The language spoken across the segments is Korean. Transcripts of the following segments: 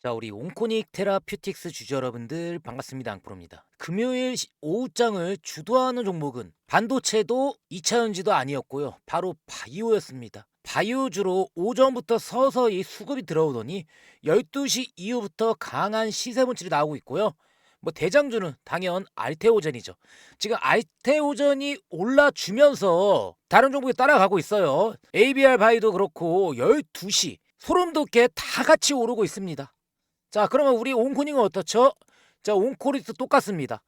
자, 우리 온코닉 테라퓨틱스 주주 여러분들 반갑습니다. 앙프로입니다. 금요일 시- 오후장을 주도하는 종목은 반도체도 2차전지도 아니었고요. 바로 바이오였습니다. 바이오주로 오전부터 서서히 수급이 들어오더니 12시 이후부터 강한 시세 분출이 나오고 있고요. 뭐 대장주는 당연 알테오젠이죠. 지금 알테오젠이 올라주면서 다른 종목이 따라가고 있어요. ABR 바이도 그렇고 12시 소름 돋게 다 같이 오르고 있습니다. 자, 그러면 우리 온코닝은 어떻죠? 자, 온코리도 똑같습니다.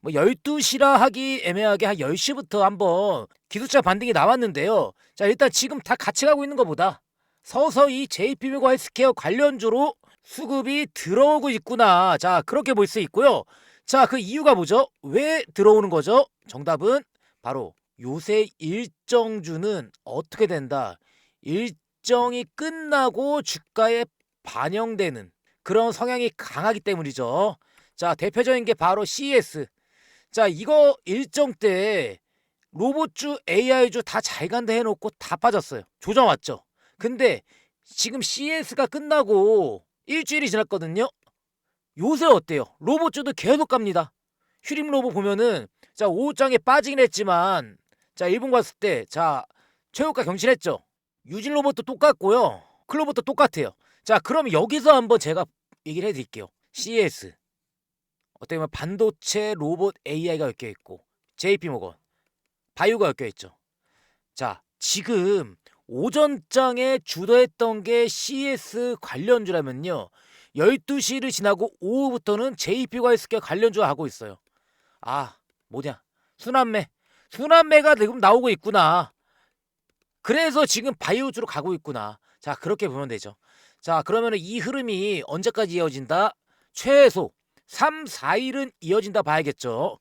뭐 12시라 하기 애매하게 한 10시부터 한번 기술자 반등이 나왔는데요. 자, 일단 지금 다 같이 가고 있는 것보다 서서히 JP밀과 헬스케어 관련주로 수급이 들어오고 있구나. 자, 그렇게 볼 수 있고요. 자, 그 이유가 뭐죠? 왜 들어오는 거죠? 정답은 바로 요새 일정주는 어떻게 된다? 일정이 끝나고 주가에 반영되는 그런 성향이 강하기 때문이죠. 자, 대표적인 게 바로 CES. 자, 이거 일정 때 로봇주, AI주 다 잘 간다 해놓고 다 빠졌어요. 조정 왔죠. 근데 지금 CES가 끝나고 일주일이 지났거든요. 요새 어때요? 로봇주도 계속 갑니다. 휴림 로봇 보면은 자, 오후장에 빠지긴 했지만 자, 일본 갔을 때 자, 최고가 경신했죠. 유진 로봇도 똑같고요. 클로버도 똑같아요. 자, 그럼 여기서 한번 제가 얘기를 해드릴게요. CS 어떻게 보면 반도체 로봇 AI가 엮여 있고 JP 모건 바이오가 엮여 있죠. 자, 지금 오전장에 주도했던 게 CS 관련주라면요. 12시를 지나고 오후부터는 JP과 헬스케어 관련주가 하고 있어요. 아, 뭐냐? 순환매. 순환매가 지금 나오고 있구나. 그래서 지금 바이오주로 가고 있구나. 자, 그렇게 보면 되죠. 자, 그러면 이 흐름이 언제까지 이어진다? 최소 3, 4일은 이어진다 봐야겠죠.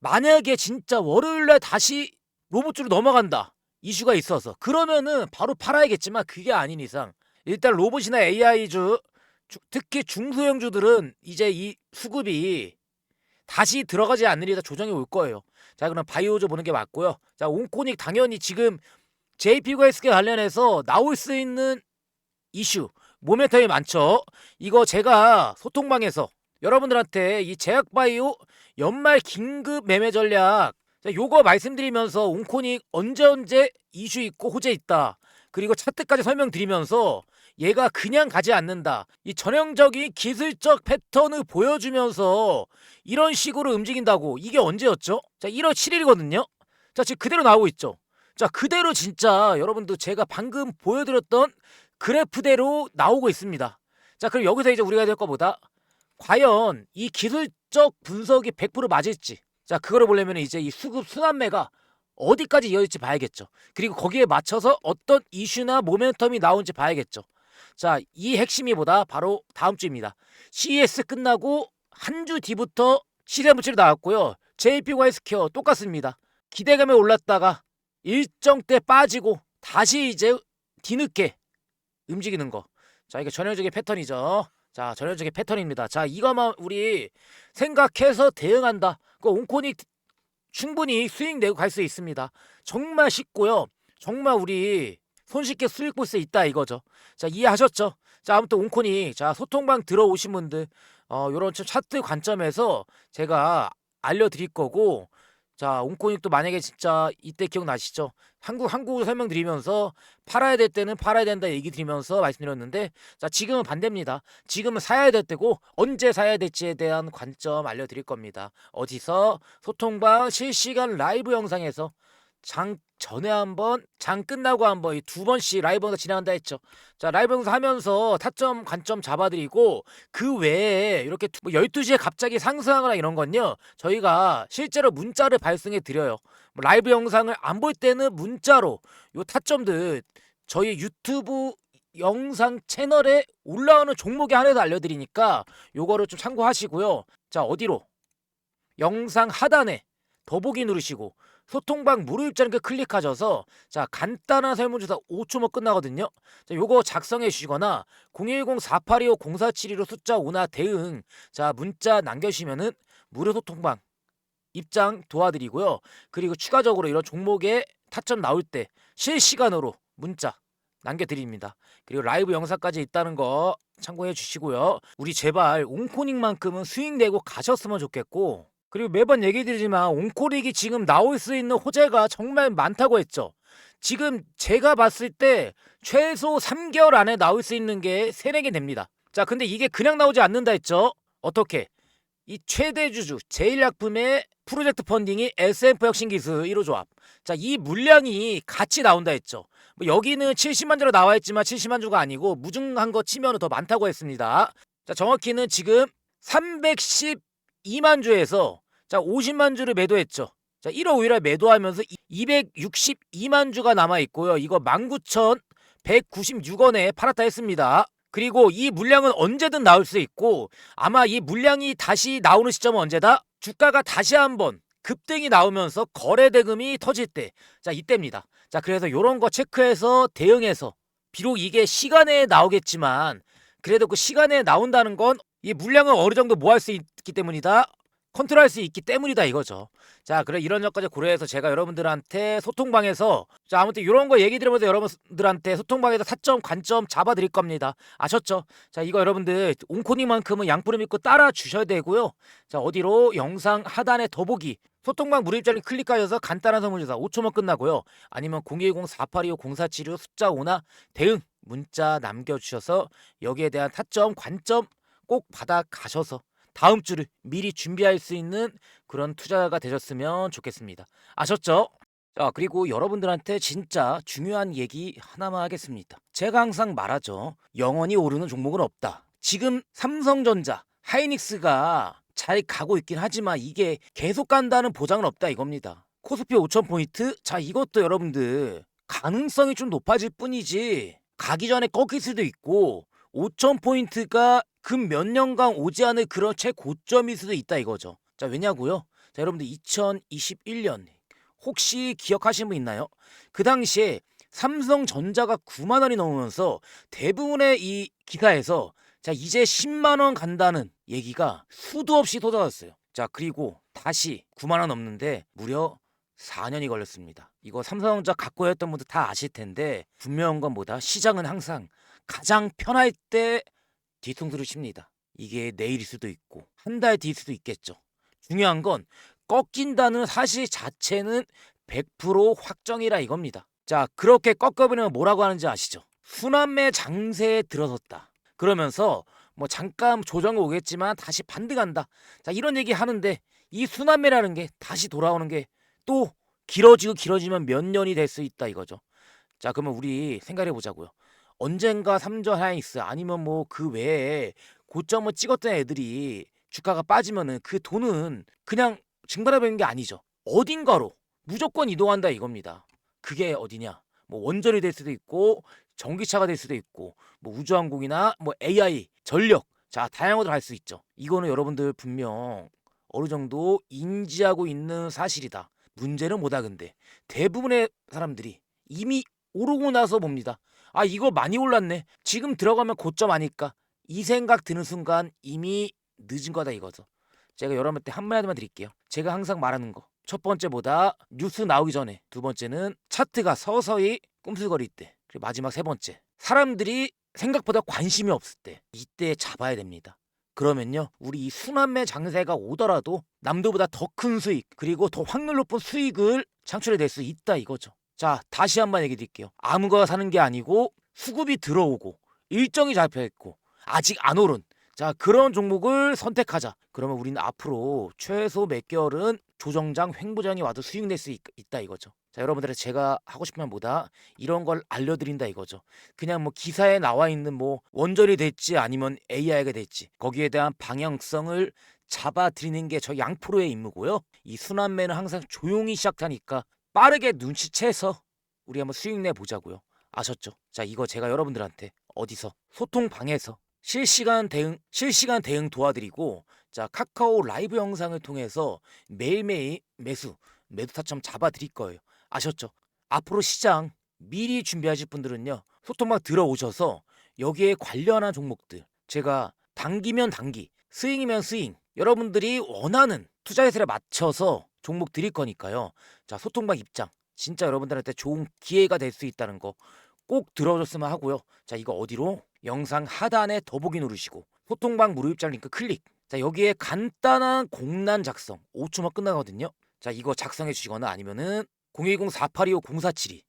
만약에 진짜 월요일 날 다시 로봇주로 넘어간다. 이슈가 있어서. 그러면은 바로 팔아야겠지만 그게 아닌 이상 일단 로봇이나 AI주 주- 특히 중소형주들은 이제 이 수급이 다시 들어가지 않으리다 조정이 올 거예요. 자, 그럼 바이오주 보는 게 맞고요. 자, 온코닉 당연히 지금 JP과 헬스케어 관련해서 나올 수 있는 이슈 모멘텀이 많죠. 이거 제가 소통방에서 여러분들한테 이 제약바이오 연말 긴급 매매 전략 자, 요거 말씀드리면서 온코닉 언제 언제 이슈 있고 호재 있다. 그리고 차트까지 설명드리면서 얘가 그냥 가지 않는다. 이 전형적인 기술적 패턴을 보여주면서 이런 식으로 움직인다고 이게 언제였죠? 자, 1월 7일이거든요. 자, 지금 그대로 나오고 있죠. 자, 그대로 진짜 여러분도 제가 방금 보여드렸던 그래프대로 나오고 있습니다. 자, 그럼 여기서 이제 우리가 될 거보다 과연 이 기술적 분석이 100% 맞을지. 자, 그거를 보려면 이제 이 수급 순환매가 어디까지 이어질지 봐야겠죠. 그리고 거기에 맞춰서 어떤 이슈나 모멘텀이 나온지 봐야겠죠. 자, 이 핵심이 보다 바로 다음 주입니다. CES 끝나고 한 주 뒤부터 시세 물질이 나왔고요. JP와 헬스케어 똑같습니다. 기대감에 올랐다가 일정 때 빠지고 다시 이제 뒤늦게 움직이는 거. 자, 이게 전형적인 패턴이죠. 자, 전형적인 패턴입니다. 자, 이거만 우리 생각해서 대응한다. 그 온코닉 충분히 수익 내고 갈 수 있습니다. 정말 쉽고요. 정말 우리 손쉽게 수익 볼 수 있다 이거죠. 자, 이해하셨죠? 자, 아무튼 온코닉 자, 소통방 들어오신 분들 어, 요런 좀 차트 관점에서 제가 알려드릴 거고 자, 온코닉도 만약에 진짜 이때 기억나시죠? 한국 한국어 설명드리면서 팔아야 될 때는 팔아야 된다 얘기 드리면서 말씀드렸는데 자, 지금은 반대입니다. 지금은 사야 될 때고 언제 사야 될지에 대한 관점 알려 드릴 겁니다. 어디서 소통방 실시간 라이브 영상에서 장 전에 한번 장 끝나고 한번 이 두 번씩 라이브 영상 진행한다 했죠. 자 라이브 영상 하면서 타점 관점 잡아드리고 그 외에 이렇게 두- 뭐 12시에 갑자기 상승하거나 이런 건요 저희가 실제로 문자를 발송해 드려요. 뭐 라이브 영상을 안 볼 때는 문자로 요 타점들 저희 유튜브 영상 채널에 올라오는 종목에 한해서 알려드리니까 요거를 좀 참고하시고요. 자 어디로? 영상 하단에 더보기 누르시고 소통방 무료 그 클릭하셔서 자 간단한 설문조사 5초면 끝나거든요. 자 요거 작성해 주시거나 010-4825-0472로 숫자 5나 대응 자 문자 남겨주시면은 무료 소통방 입장 도와드리고요. 그리고 추가적으로 이런 종목에 타점 나올 때 실시간으로 문자 남겨드립니다. 그리고 라이브 영상까지 있다는 거 참고해 주시고요. 우리 제발 옹코닉만큼은 스윙 내고 가셨으면 좋겠고 그리고 매번 얘기 드리지만 옹코닉이 지금 나올 수 있는 호재가 정말 많다고 했죠. 지금 제가 봤을 때 최소 3개월 안에 나올 수 있는 게 3, 4개 됩니다. 자, 근데 이게 그냥 나오지 않는다 했죠. 어떻게? 이 최대 주주 제일약품의 프로젝트 펀딩이 SF 혁신 기술 1호 조합. 자, 이 물량이 같이 나온다 했죠. 뭐 여기는 70만 주로 나와 있지만 70만 주가 아니고 무중한 거 치면 더 많다고 했습니다. 자, 정확히는 지금 312만 주에서 자, 50만 주를 매도했죠. 자, 1월 5일에 매도하면서 262만 주가 남아 있고요. 이거 19,196원에 팔았다 했습니다. 그리고 이 물량은 언제든 나올 수 있고 아마 이 물량이 다시 나오는 시점은 언제다? 주가가 다시 한번 급등이 나오면서 거래 대금이 터질 때. 자, 이때입니다. 자, 그래서 요런 거 체크해서 대응해서 비록 이게 시간에 나오겠지만 그래도 그 시간에 나온다는 건 이 물량을 어느 정도 모을 수 있기 때문이다. 컨트롤할 수 있기 때문이다 이거죠. 자, 그래 이런 점까지 고려해서 제가 여러분들한테 소통방에서 자 아무튼 이런 거 얘기 들으면서 여러분들한테 소통방에서 타점 관점 잡아드릴 겁니다. 아셨죠? 자 이거 여러분들 옹코니만큼은 양푸를 믿고 따라 주셔야 되고요. 자 어디로 영상 하단에 더보기 소통방 무료입자를 클릭하셔서 간단한 설문조사 5초만 끝나고요. 아니면 010-4825-0476 숫자 5나 대응 문자 남겨주셔서 여기에 대한 타점 관점 꼭 받아 가셔서 다음 주를 미리 준비할 수 있는 그런 투자가 되셨으면 좋겠습니다. 아셨죠? 자, 그리고 여러분들한테 진짜 중요한 얘기 하나만 하겠습니다. 제가 항상 말하죠. 영원히 오르는 종목은 없다. 지금 삼성전자, 하이닉스가 잘 가고 있긴 하지만 이게 계속 간다는 보장은 없다 이겁니다. 코스피 5,000포인트? 자, 이것도 여러분들 가능성이 좀 높아질 뿐이지 가기 전에 꺾일 수도 있고 5,000포인트가 근 몇 년간 오지 않을 그런 최고점일 수도 있다 이거죠. 자, 왜냐고요? 자, 여러분들 2021년 혹시 기억하시는 분 있나요? 그 당시에 삼성전자가 9만 원이 넘으면서 대부분의 이 기사에서 자, 이제 10만 원 간다는 얘기가 수도 없이 쏟아졌어요. 자, 그리고 다시 9만 원 넘는데 무려 4년이 걸렸습니다. 이거 삼성전자 갖고 있던 분들 다 아실 텐데 분명한 건 뭐다? 시장은 항상 가장 편할 때 뒤통수를 칩니다. 이게 내일일 수도 있고 한 달 뒤일 수도 있겠죠. 중요한 건 꺾인다는 사실 자체는 100% 확정이라 이겁니다. 자, 그렇게 꺾어버리면 뭐라고 하는지 아시죠? 순환매 장세에 들어섰다. 그러면서 뭐 잠깐 조정이 오겠지만 다시 반등한다. 자, 이런 얘기 하는데 이 순환매라는 게 다시 돌아오는 게 또 길어지고 길어지면 몇 년이 될 수 있다 이거죠. 자, 그러면 우리 생각해 보자고요. 언젠가 삼전 하이닉스 아니면 뭐 그 외에 고점을 찍었던 애들이 주가가 빠지면은 그 돈은 그냥 증발해버리는 게 아니죠. 어딘가로 무조건 이동한다 이겁니다. 그게 어디냐? 뭐 원전이 될 수도 있고 전기차가 될 수도 있고 뭐 우주항공이나 뭐 AI, 전력 자 다양하게 할수 있죠. 이거는 여러분들 분명 어느 정도 인지하고 있는 사실이다. 문제는 뭐다 근데 대부분의 사람들이 이미 오르고 나서 봅니다. 아 이거 많이 올랐네. 지금 들어가면 고점 아닐까? 이 생각 드는 순간 이미 늦은 거다 이거죠. 제가 여러분한테 한마디만 드릴게요. 제가 항상 말하는 거. 첫 번째보다 뉴스 나오기 전에 두 번째는 차트가 서서히 꿈틀거릴 때 그리고 마지막 세 번째 사람들이 생각보다 관심이 없을 때 이때 잡아야 됩니다. 그러면요 우리 이 순환매 장세가 오더라도 남들보다 더 큰 수익 그리고 더 확률 높은 수익을 창출해낼 수 있다 이거죠. 자 다시 한번 얘기 드릴게요. 아무거나 사는 게 아니고 수급이 들어오고 일정이 잡혀 있고 아직 안 오른 자 그런 종목을 선택하자. 그러면 우리는 앞으로 최소 몇 개월은 조정장 횡보장이 와도 수익 낼 수 있 다 이거죠. 자 여러분들의 제가 하고 싶은 말보다 이런 걸 알려드린다 이거죠. 그냥 뭐 기사에 나와 있는 뭐 원전이 됐지 아니면 AI가 됐지 거기에 대한 방향성을 잡아드리는 게 저 양프로의 임무고요. 이 순환매는 항상 조용히 시작하니까 빠르게 눈치채서 우리 한번 수익 내 보자고요. 아셨죠? 자 이거 제가 여러분들한테 어디서 소통방에서 실시간 대응 실시간 대응 도와드리고 자 카카오 라이브 영상을 통해서 매일매일 매수 매도 타점 잡아드릴 거예요. 아셨죠? 앞으로 시장 미리 준비하실 분들은요 소통방 들어오셔서 여기에 관련한 종목들 제가 단기면 단기 스윙이면 스윙 여러분들이 원하는 투자 예술에 맞춰서 종목 드릴 거니까요. 자 소통방 입장 진짜 여러분들한테 좋은 기회가 될 수 있다는 거 꼭 들어줬으면 하고요. 자 이거 어디로? 영상 하단에 더보기 누르시고 소통방 무료 입장 링크 클릭. 자 여기에 간단한 공란 작성 5초만 끝나거든요. 자 이거 작성해 주시거나 아니면은 010-4825-0472.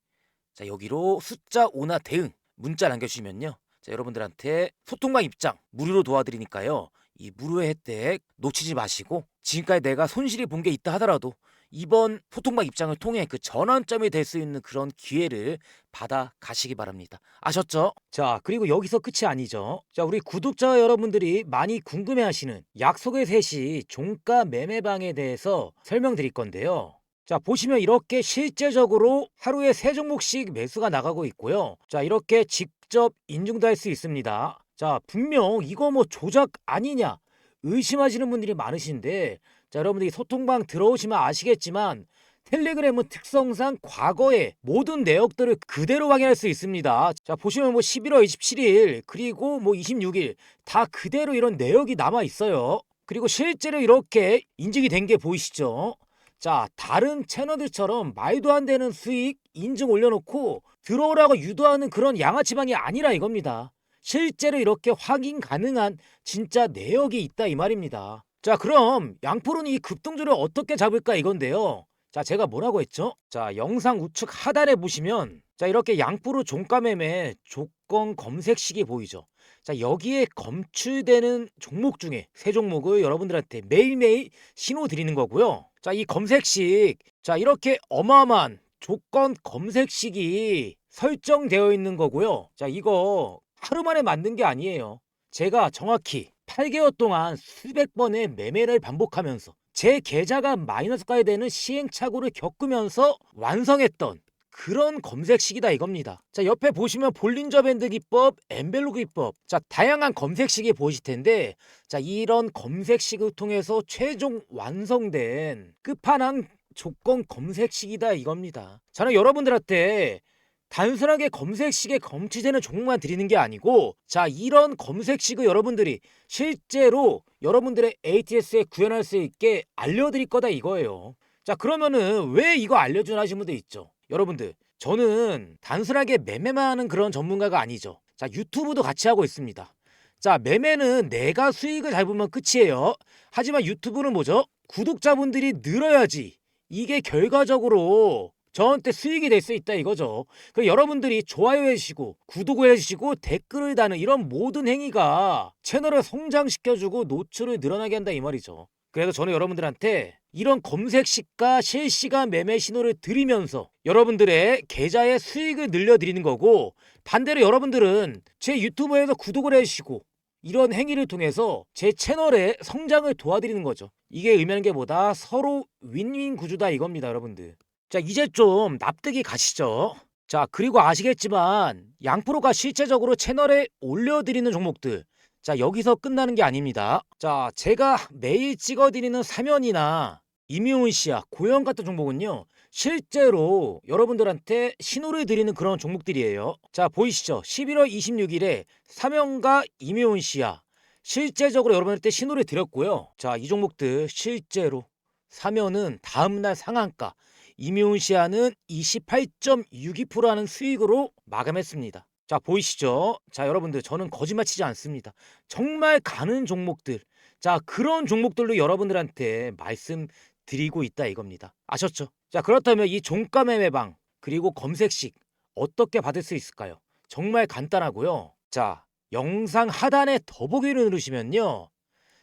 자 여기로 숫자 5나 대응 문자 남겨주시면요. 자 여러분들한테 소통방 입장 무료로 도와드리니까요. 이 무료의 혜택 놓치지 마시고 지금까지 내가 손실이 본 게 있다 하더라도 이번 소통방 입장을 통해 그 전환점이 될 수 있는 그런 기회를 받아 가시기 바랍니다. 아셨죠? 자, 그리고 여기서 끝이 아니죠. 자, 우리 구독자 여러분들이 많이 궁금해 하시는 약속의 셋이 종가 매매방에 대해서 설명드릴 건데요. 자, 보시면 이렇게 실제적으로 하루에 세 종목씩 매수가 나가고 있고요. 자, 이렇게 직접 인증도 할 수 있습니다. 자, 분명 이거 뭐 조작 아니냐 의심하시는 분들이 많으신데 자, 여러분들이 소통방 들어오시면 아시겠지만 텔레그램은 특성상 과거의 모든 내역들을 그대로 확인할 수 있습니다. 자, 보시면 뭐 11월 27일 그리고 뭐 26일 다 그대로 이런 내역이 남아 있어요. 그리고 실제로 이렇게 인증이 된 게 보이시죠? 자, 다른 채널들처럼 말도 안 되는 수익 인증 올려놓고 들어오라고 유도하는 그런 양아치방이 아니라 이겁니다. 실제로 이렇게 확인 가능한 진짜 내역이 있다 이 말입니다. 자, 그럼 양포론이 이 급등주를 어떻게 잡을까 이건데요. 자, 제가 뭐라고 했죠? 자, 영상 우측 하단에 보시면 자, 이렇게 양포로 종가 매매 조건 검색식이 보이죠. 자, 여기에 검출되는 종목 중에 세 종목을 여러분들한테 매일매일 신호 드리는 거고요. 자, 이 검색식 자, 이렇게 어마어마한 조건 검색식이 설정되어 있는 거고요. 자, 이거 하루 만에 만든 게 아니에요. 제가 정확히 8개월 동안 수백 번의 매매를 반복하면서 제 계좌가 마이너스 가야 되는 시행착오를 겪으면서 완성했던 그런 검색식이다 이겁니다. 자 옆에 보시면 볼린저 밴드 기법, 엠벨로 기법, 자 다양한 검색식이 보이실 텐데 자 이런 검색식을 통해서 최종 완성된 끝판왕 조건 검색식이다 이겁니다. 저는 여러분들한테 단순하게 검색식에 검취되는 종목만 드리는 게 아니고 자 이런 검색식을 여러분들이 실제로 여러분들의 ATS에 구현할 수 있게 알려드릴 거다 이거예요. 자 그러면은 왜 이거 알려주나 하시는 분들 있죠. 여러분들 저는 단순하게 매매만 하는 그런 전문가가 아니죠. 자 유튜브도 같이 하고 있습니다. 자 매매는 내가 수익을 잘 보면 끝이에요. 하지만 유튜브는 뭐죠? 구독자분들이 늘어야지 이게 결과적으로 저한테 수익이 될 수 있다 이거죠. 그 여러분들이 좋아요 해주시고 구독을 해주시고 댓글을 다는 이런 모든 행위가 채널을 성장시켜주고 노출을 늘어나게 한다 이 말이죠. 그래서 저는 여러분들한테 이런 검색식과 실시간 매매 신호를 드리면서 여러분들의 계좌의 수익을 늘려드리는 거고 반대로 여러분들은 제 유튜브에서 구독을 해주시고 이런 행위를 통해서 제 채널의 성장을 도와드리는 거죠. 이게 의미하는 게 뭐다? 서로 윈윈 구조다 이겁니다, 여러분들. 자, 이제 좀 납득이 가시죠? 자, 그리고 아시겠지만 양프로가 실제적으로 채널에 올려드리는 종목들 자, 여기서 끝나는 게 아닙니다. 자, 제가 매일 찍어드리는 사면이나 이미훈 씨야, 고영 같은 종목은요. 실제로 여러분들한테 신호를 드리는 그런 종목들이에요. 자, 보이시죠? 11월 26일에 사면과 이미훈 씨야. 실제적으로 여러분한테 신호를 드렸고요. 자, 이 종목들 실제로 사면은 다음날 상한가, 이미훈 씨야는 28.62%라는 수익으로 마감했습니다. 자, 보이시죠? 자, 여러분들 저는 거짓말 치지 않습니다. 정말 가는 종목들. 자, 그런 종목들로 여러분들한테 말씀드리고 있다 이겁니다. 아셨죠? 자, 그렇다면 이 종가 매매방 그리고 검색식 어떻게 받을 수 있을까요? 정말 간단하고요. 자, 영상 하단에 더보기를 누르시면요.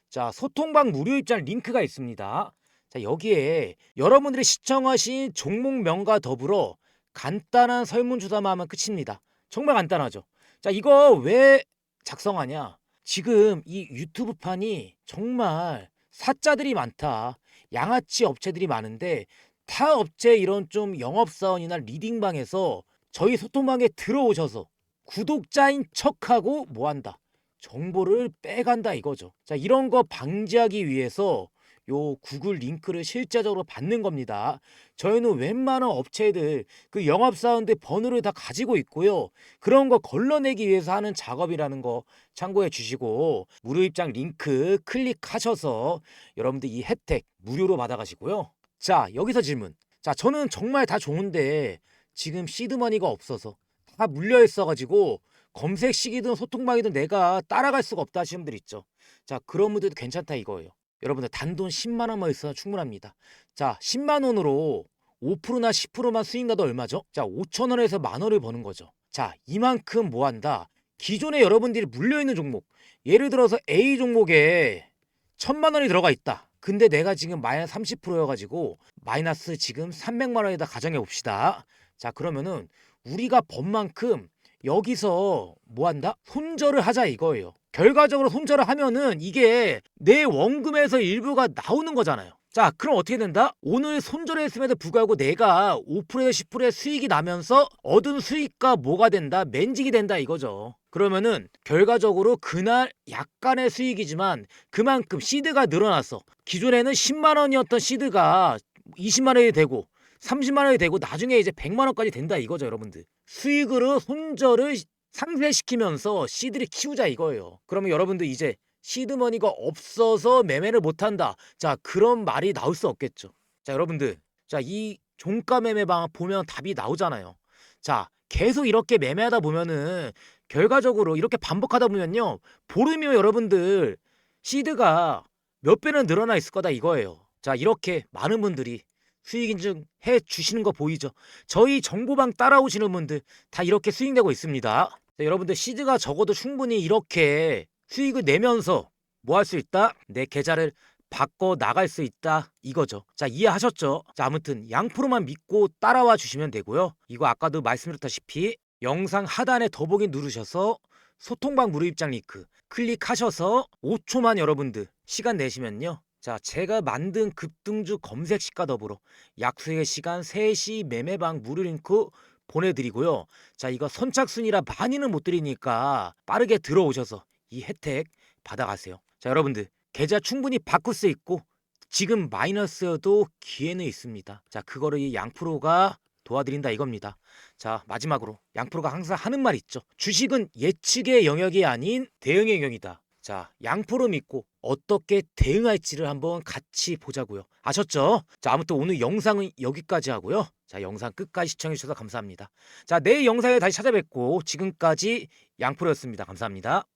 자, 소통방 무료 입장 링크가 있습니다. 자, 여기에 여러분들이 시청하신 종목명과 더불어 간단한 설문조사만 하면 끝입니다. 정말 간단하죠. 자, 이거 왜 작성하냐? 지금 이 유튜브판이 정말 사자들이 많다. 양아치 업체들이 많은데 타 업체 이런 좀 영업사원이나 리딩방에서 저희 소통방에 들어오셔서 구독자인 척하고 뭐한다. 정보를 빼간다 이거죠. 자, 이런 거 방지하기 위해서 요 구글 링크를 실제적으로 받는 겁니다. 저희는 웬만한 업체들 그 영업 사원들 번호를 다 가지고 있고요. 그런 거 걸러내기 위해서 하는 작업이라는 거 참고해 주시고 무료 입장 링크 클릭하셔서 여러분들 이 혜택 무료로 받아 가시고요. 자 여기서 질문. 자 저는 정말 다 좋은데 지금 시드머니가 없어서 다 물려 있어 가지고 검색 시기든 소통방이든 내가 따라갈 수가 없다 하시는 분들 있죠. 자 그런 분들도 괜찮다 이거예요. 여러분들 단돈 10만 원만 있어도 충분합니다. 자 10만 원으로 5%나 10%만 수익 나도 얼마죠? 자 5천 원에서 만 원을 버는 거죠. 자 이만큼 뭐 한다? 기존에 여러분들이 물려 있는 종목 예를 들어서 A 종목에 천만 원이 들어가 있다. 근데 내가 지금 마이너스 30%여 가지고 마이너스 지금 300만 원에다 가정해 봅시다. 자 그러면은 우리가 번 만큼 여기서 뭐 한다? 손절을 하자 이거예요. 결과적으로 손절을 하면은 이게 내 원금에서 일부가 나오는 거잖아요. 자, 그럼 어떻게 된다? 오늘 손절했음에도 불구하고 내가 5%에서 10%의 수익이 나면서 얻은 수익과 뭐가 된다? 맨직이 된다 이거죠. 그러면은 결과적으로 그날 약간의 수익이지만 그만큼 시드가 늘어났어. 기존에는 10만 원이었던 시드가 20만 원이 되고 30만 원이 되고 나중에 이제 100만 원까지 된다 이거죠, 여러분들. 수익으로 손절을 상쇄시키면서 시드를 키우자 이거예요. 그러면 여러분들 이제 시드머니가 없어서 매매를 못한다. 자, 그런 말이 나올 수 없겠죠. 자, 여러분들. 자, 이 종가 매매방 보면 답이 나오잖아요. 자, 계속 이렇게 매매하다 보면은 결과적으로 이렇게 반복하다 보면요. 보름이면 여러분들 시드가 몇 배는 늘어나 있을 거다 이거예요. 자, 이렇게 많은 분들이 수익 인증 해 주시는 거 보이죠? 저희 정보방 따라오시는 분들 다 이렇게 수익 내고 있습니다. 자, 여러분들 시드가 적어도 충분히 이렇게 수익을 내면서 뭐 할 수 있다? 내 계좌를 바꿔 나갈 수 있다 이거죠. 자 이해하셨죠? 자 아무튼 양프로만 믿고 따라와 주시면 되고요. 이거 아까도 말씀드렸다시피 영상 하단에 더보기 누르셔서 소통방 무료 입장 링크 클릭하셔서 5초만 여러분들 시간 내시면요. 자 제가 만든 급등주 검색식과 더불어 약수의 시간 3시 매매방 무료 링크 보내드리고요. 자 이거 선착순이라 많이는 못 드리니까 빠르게 들어오셔서 이 혜택 받아가세요. 자 여러분들 계좌 충분히 바꿀 수 있고 지금 마이너스여도 기회는 있습니다. 자 그거를 이 양프로가 도와드린다 이겁니다. 자 마지막으로 양프로가 항상 하는 말 있죠. 주식은 예측의 영역이 아닌 대응의 영역이다. 자 양프로 믿고 어떻게 대응할지를 한번 같이 보자고요. 아셨죠? 자 아무튼 오늘 영상은 여기까지 하고요. 자 영상 끝까지 시청해 주셔서 감사합니다. 자 내일 영상에 다시 찾아뵙고 지금까지 양프로였습니다. 감사합니다.